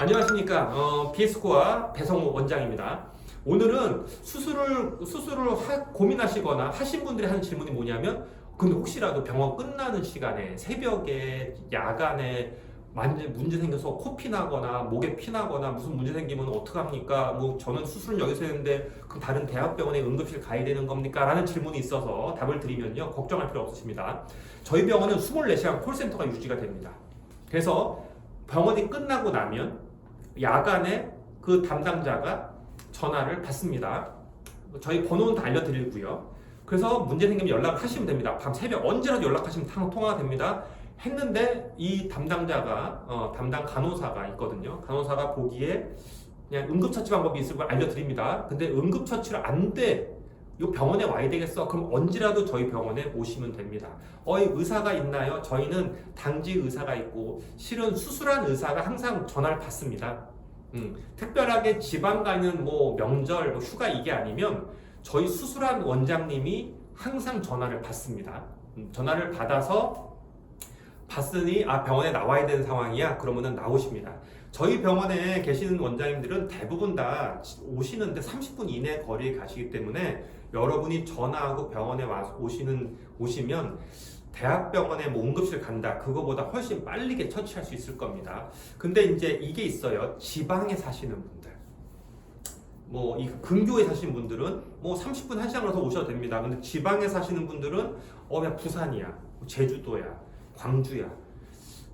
안녕하십니까 어, 비스코아 배성호 원장입니다. 오늘은 수술을 수술을 하- 고민하시거나 하신 분들이 하는 질문이 뭐냐면 근데 혹시라도 병원 끝나는 시간에 새벽에 야간에 문제 생겨서 코피 나거나 목에 피 나거나 무슨 문제 생기면 어떡합니까? 뭐 저는 수술은 여기서 했는데 그럼 다른 대학병원에 응급실 가야 되는 겁니까? 라는 질문이 있어서 답을 드리면요 걱정할 필요 없으십니다. 저희 병원은 24시간 콜센터가 유지가 됩니다. 그래서 병원이 끝나고 나면 야간에 그 담당자가 전화를 받습니다. 저희 번호는 다 알려드리고요. 그래서 문제 생기면 연락을 하시면 됩니다. 밤 새벽 언제라도 연락하시면 탕- 통화가 됩니다. 했는데 이 담당자가 어, 담당 간호사가 있거든요. 간호사가 보기에 그냥 응급처치 방법이 있을 걸 알려드립니다. 근데 응급처치를 안 돼. 이 병원에 와야 되겠어. 그럼 언제라도 저희 병원에 오시면 됩니다. 어이 의사가 있나요? 저희는 당직 의사가 있고 실은 수술한 의사가 항상 전화를 받습니다. 음, 특별하게 지방 가는 뭐 명절, 뭐 휴가 이게 아니면 저희 수술한 원장님이 항상 전화를 받습니다. 음, 전화를 받아서 봤으니 아 병원에 나와야 되는 상황이야 그러면은 나오십니다. 저희 병원에 계시는 원장님들은 대부분 다 오시는데 30분 이내 거리에 가시기 때문에 여러분이 전화하고 병원에 와서 오시는 오시면 대학병원에 뭐 응급실 간다 그거보다 훨씬 빠르게 처치할 수 있을 겁니다. 근데 이제 이게 있어요. 지방에 사시는 분들. 뭐 이 근교에 사시는 분들은 뭐 30분 1시간 걸어서 오셔도 됩니다. 근데 지방에 사시는 분들은 어 그냥 부산이야. 뭐 제주도야. 광주야.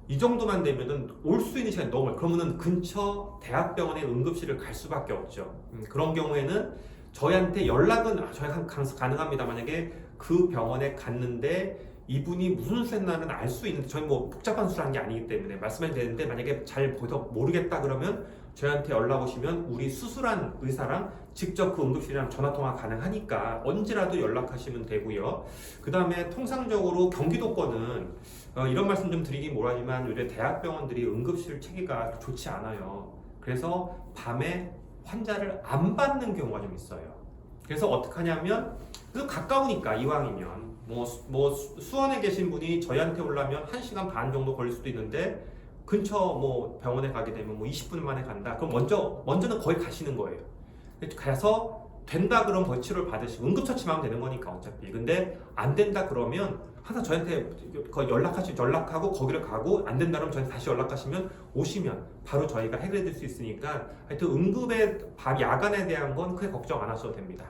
이 정도만 되면은 올 수 있는 시간이 너무 많아요. 그러면은 근처 대학병원에 응급실을 갈 수밖에 없죠. 음, 그런 경우에는 저희한테 연락은 아, 저희 가 가- 가능합니다. 만약에 그 병원에 갔는데 이분이 무슨 수했나는 알 수 있는데 저희 뭐 복잡한 수술한 게 아니기 때문에 말씀해야 되는데 만약에 잘 모르겠다 그러면 저희한테 연락 오시면 우리 수술한 의사랑 직접 그 응급실이랑 전화 통화 가능하니까 언제라도 연락하시면 되고요. 그 다음에 통상적으로 경기도권은 어, 이런 말씀 좀 드리긴 뭐하지만 요새 대학병원들이 응급실 체계가 좋지 않아요. 그래서 밤에 환자를 안 받는 경우가 좀 있어요. 그래서 어떻게 하냐면 그 가까우니까 이왕이면 뭐, 수- 뭐 수- 수원에 계신 분이 저희한테 오려면 1시간 반 정도 걸릴 수도 있는데 근처 뭐 병원에 가게 되면 뭐 20분 만에 간다. 그럼 먼저 먼저는 거기 가시는 거예요. 가서 된다 그럼 거의 치료를 받으시고 응급처치만 하면 되는 거니까 어차피. 근데 안 된다 그러면 항상 저한테 거 연락하시 연락하고 거기를 가고 안 된다 그러면 저한테 다시 연락하시면 오시면 바로 저희가 해결해 드릴 수 있으니까 하여튼 응급의 밤 야간에 대한 건 크게 걱정 안 하셔도 됩니다.